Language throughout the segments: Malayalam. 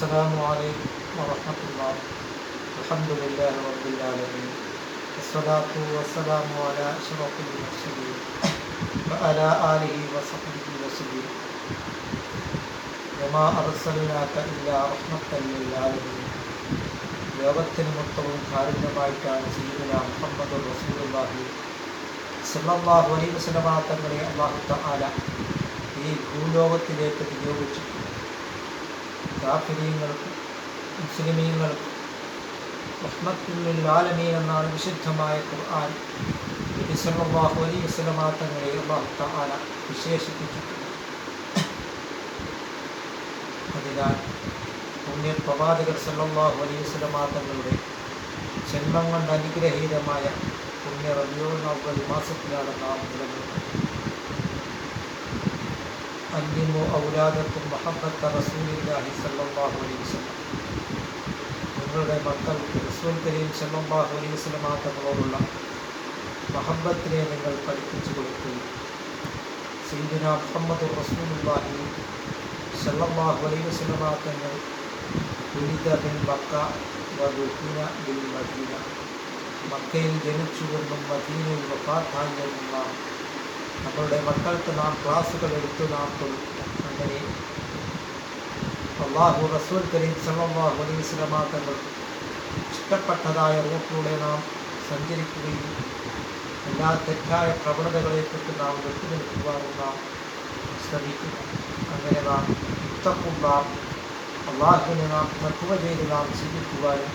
السلام عليكم ورحمة الله الحمد لله رب العالمين والصلاة والسلام على أشرف المرسلين وعلى آله وصحبه وسلم وما أرسلناك إلا رحمة للعالمين ലോകത്തിന് മൊത്തവും കാരുണ്യമായിട്ടാണ് സീദന മുഹമ്മദ് റസൂലുള്ളാഹി സല്ലല്ലാഹു അലൈഹി വസല്ലമ തങ്ങളെ അല്ലാഹു തആല ഈ ഭൂലോകത്തിലേക്ക് നിയോഗിച്ചിട്ടുണ്ട് കാഫിരീങ്ങൾക്കും മുസ്ലിമീങ്ങൾക്കും റഹ്മത്തുല്ലിൽ ആലമീൻ എന്നാണ് വിശുദ്ധമായ ഖുർആൻ നബി സല്ലല്ലാഹു അലൈഹി വസല്ലമ തങ്ങളെ അല്ലാഹു തആല വിശേഷിപ്പിച്ചിട്ടുണ്ട്. അതിനാൽ പുണ്യ പ്രവാചകർ സല്ലല്ലാഹു അലൈഹി വസല്ലമ തങ്ങളുടെ ജന്മം കൊണ്ട് അനുഗ്രഹീതമായ പുണ്യ റബിയോൾ നവ്വൽ മാസത്തിലാണ് നാം നിലനിൽക്കുന്നത്. അല്ലിമു ഔലാദത്തും മഹബത്ത റസൂലില്ലാഹി സല്ലല്ലാഹു അലൈഹി വസല്ലം. നിങ്ങളുടെ മക്കൾ റസൂൽ കരീം സല്ലാഹു അലൈഹി വസല്ലമ തങ്ങളോടുള്ള മഹബത്തിനെ നിങ്ങൾ പഠിപ്പിച്ചു കൊടുക്കുകയും സീദിന മുഹമ്മദ് റസൂലുള്ളാഹി സല്ലാഹു അലൈഹി വസല്ലമ തങ്ങൾ ദുരിത ബിൻ മക്ക വദുഹിന ബിൻ മദീന. മക്കയിൽ ജനിച്ചുവെന്നും മദീനയിൽ വഫാത്തായെന്നും നാം നമ്മളുടെ മക്കൾക്ക് നാം ക്ലാസ്സുകൾ എടുത്തു നാം അങ്ങനെ അള്ളാഹു റസൂൽ കരീം സല്ലല്ലാഹു അലൈഹി വസല്ലമ തങ്ങൾ ഇഷ്ടപ്പെട്ടതായ റൂട്ടിലൂടെ നാം സഞ്ചരിക്കുകയും എല്ലാ തെറ്റായ പ്രവണതകളെക്കുറിച്ച് നാം വിട്ടുനിൽക്കുവാനും നാം ശ്രമിക്കുക. അങ്ങനെ നാം ഇത്തപ്പും നാം അള്ളാഹുവിനെ നാം തക്കുവ ചെയ്ത് നാം ചിന്തിക്കുവാനും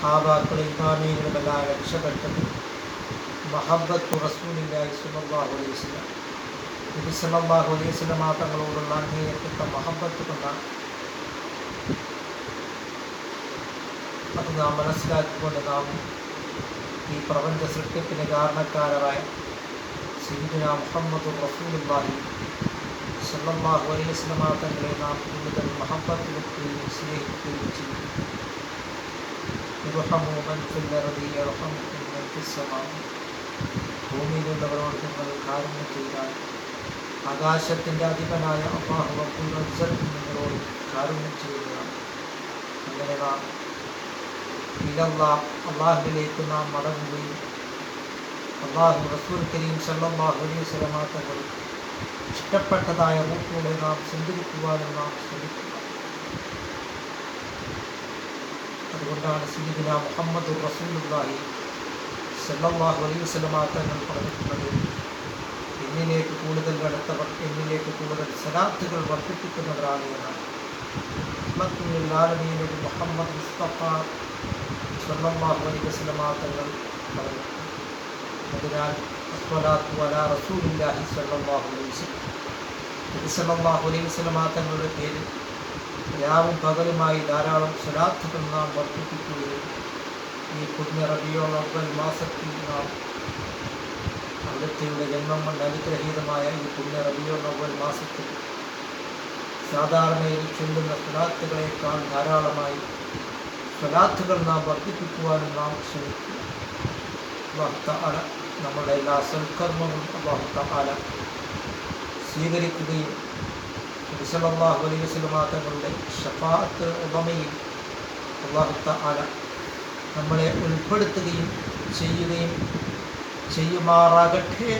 സഹാബാക്കളെ ഇമാമികളുമെല്ലാം രക്ഷപ്പെട്ടത് മഹബത്തു റസൂലില്ലാഹി സ്വല്ലല്ലാഹു അലൈഹി വസല്ലം നബി സല്ലല്ലാഹു അലൈഹി വസല്ലം തങ്ങളോടുള്ള അങ്ങേയറ്റത്തെ മഹബത്ത് കൊണ്ടാണ് അത് നാം മനസ്സിലാക്കിക്കൊണ്ട് നാം ഈ പ്രപഞ്ച സൃഷ്ടിപ്പിന് കാരണക്കാരായ സീദുന മുഹമ്മദ് റസൂലുള്ളാഹി സല്ലല്ലാഹു അലൈഹി വസല്ലം തങ്ങളെ നാം കൂടുതൽ മഹബത്തിലെത്തുകയും സ്നേഹിക്കുകയും ചെയ്യും. ഇർഹമു മൻ ഫിൽ അർദി യർഹമുക്കും മൻ ഫിസ് സമാഇ ഭൂമിയിലുള്ളവരോട് നിങ്ങൾ കാരുണ്യം ചെയ്താൽ ആകാശത്തിന്റെ അധിപനായ അള്ളാഹു അബ്ദുൽ റസ്സൽ നിങ്ങളോട് കാരുണ്യം ചെയ്യുക അങ്ങനെ നാം ഇലല്ലാ അള്ളാഹുവിലേക്ക് നാം മടങ്ങുകയും അള്ളാഹു റസൂൽ കരീം സല്ലല്ലാഹു അലൈഹി വസല്ലമ തങ്ങൾ ഇഷ്ടപ്പെട്ടതായ റൂട്ടിലൂടെ നാം സഞ്ചരിക്കുവാനും നാം ശ്രമിക്കുക. അതുകൊണ്ടാണ് സീദിന മുഹമ്മദ് റസൂലുള്ളാഹി സല്ലല്ലാഹു അലൈഹി വസല്ലമ തങ്ങൾ പറഞ്ഞിട്ടുള്ളത്. എന്നിലേക്ക് കൂടുതൽ നടത്തവർ എന്നിലേക്ക് കൂടുതൽ സലാത്തുകൾ വർദ്ധിപ്പിക്കുന്നവരാണ് എന്നാണ്. റഹ്മത്തുല്ലാലമീനബി മുഹമ്മദ് മുസ്തഫ സല്ലല്ലാഹു അലൈഹി വസല്ലമ തങ്ങൾ പറഞ്ഞു അതിനാൽ അസ്വലാത്തു അലാ റസൂലില്ലാഹി സ്വല്ലല്ലാഹു അലൈഹി വസല്ലം. ഇത് അലൈഹി തങ്ങളുടെ പേരിൽ രാവും പകലുമായി ധാരാളം സ്വലാത്തുകൾ നാം വർദ്ധിപ്പിക്കുകയും ഈ പുണ്യ റബിയോ അവൽ മാസത്തിൽ നാം അവിടുത്തെയുടെ ജന്മം കൊണ്ട് അനുഗ്രഹീതമായ ഈ പുണ്യ റബിയോ അവൽ മാസത്തിൽ സാധാരണയിൽ ചൊല്ലുന്ന സ്വലാത്തുകളേക്കാൾ ധാരാളമായി സ്വലാത്തുകൾ നാം വർദ്ധിപ്പിക്കുവാനും നാം ശ്രമിക്കുക അല നമ്മുടെ എല്ലാ സൽക്കർമ്മങ്ങളും അള്ളാഹുത്താല സ്വീകരിക്കുകയും സല്ലല്ലാഹു അലൈഹി വസല്ലമ തങ്ങളുടെ ഷഫാഅത്ത് അള്ളാഹുത്ത ആല നമ്മളെ ഉൾപ്പെടുത്തുകയും ചെയ്യുകയും ചെയ്യുമാറാകട്ടെ